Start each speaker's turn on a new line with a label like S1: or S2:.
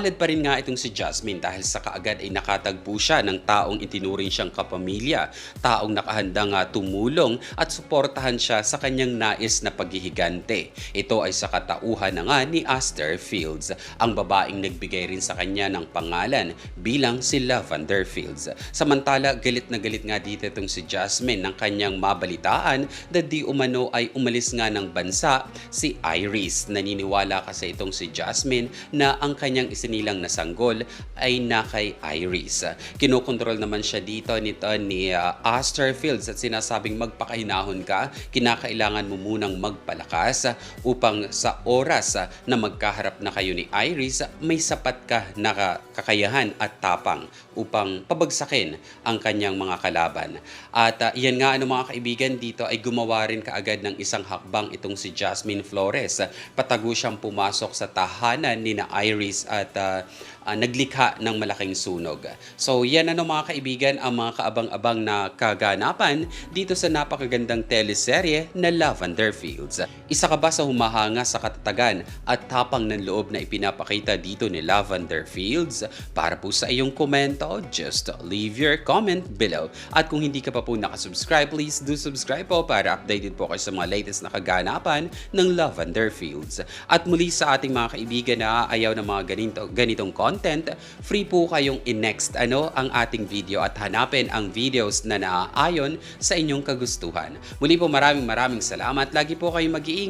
S1: Palad pa rin nga itong si Jasmine dahil sa kaagad ay nakatagpo siya ng taong itinuring siyang kapamilya, taong nakahandang nga tumulong at suportahan siya sa kanyang nais na paghihigante. Ito ay sa katauhan na nga ni Aster Fields, ang babaeng nagbigay rin sa kanya ng pangalan bilang si Lavender Fields. Samantala, galit na galit nga dito itong si Jasmine ng kanyang mabalitaan na di umano ay umalis nga ng bansa si Iris. Naniniwala kasi itong si Jasmine na ang kanyang isinilang nasanggol ay na kay Iris. Kinokontrol naman siya dito nito ni uh, Aster Fields at sinasabing magpakahinahon ka, kinakailangan mo munang magpalakas upang sa oras na magkaharap na kayo ni Iris, may sapat ka na ka- kakayahan at tapang upang pabagsakin ang kanyang mga kalaban. At uh, yan nga ano mga kaibigan dito ay gumawa rin kaagad ng isang hakbang itong si Jasmine Flores. Patago siyang pumasok sa tahanan ni na Iris at uh, uh, naglikha ng malaking sunog. So yan ano mga kaibigan ang mga kaabang-abang na kaganapan dito sa napakagandang teleserye na Lavender Fields. Isa ka ba sa humahanga sa katatagan at tapang ng loob na ipinapakita dito ni Lavender Fields? Para po sa iyong komento, just leave your comment below. At kung hindi ka pa po nakasubscribe, please do subscribe po para updated po kayo sa mga latest na kaganapan ng Lavender Fields. At muli sa ating mga kaibigan na ayaw ng mga ganito, ganitong content, free po kayong in-next ano ang ating video at hanapin ang videos na naaayon sa inyong kagustuhan. Muli po maraming maraming salamat. Lagi po kayong mag-iingat.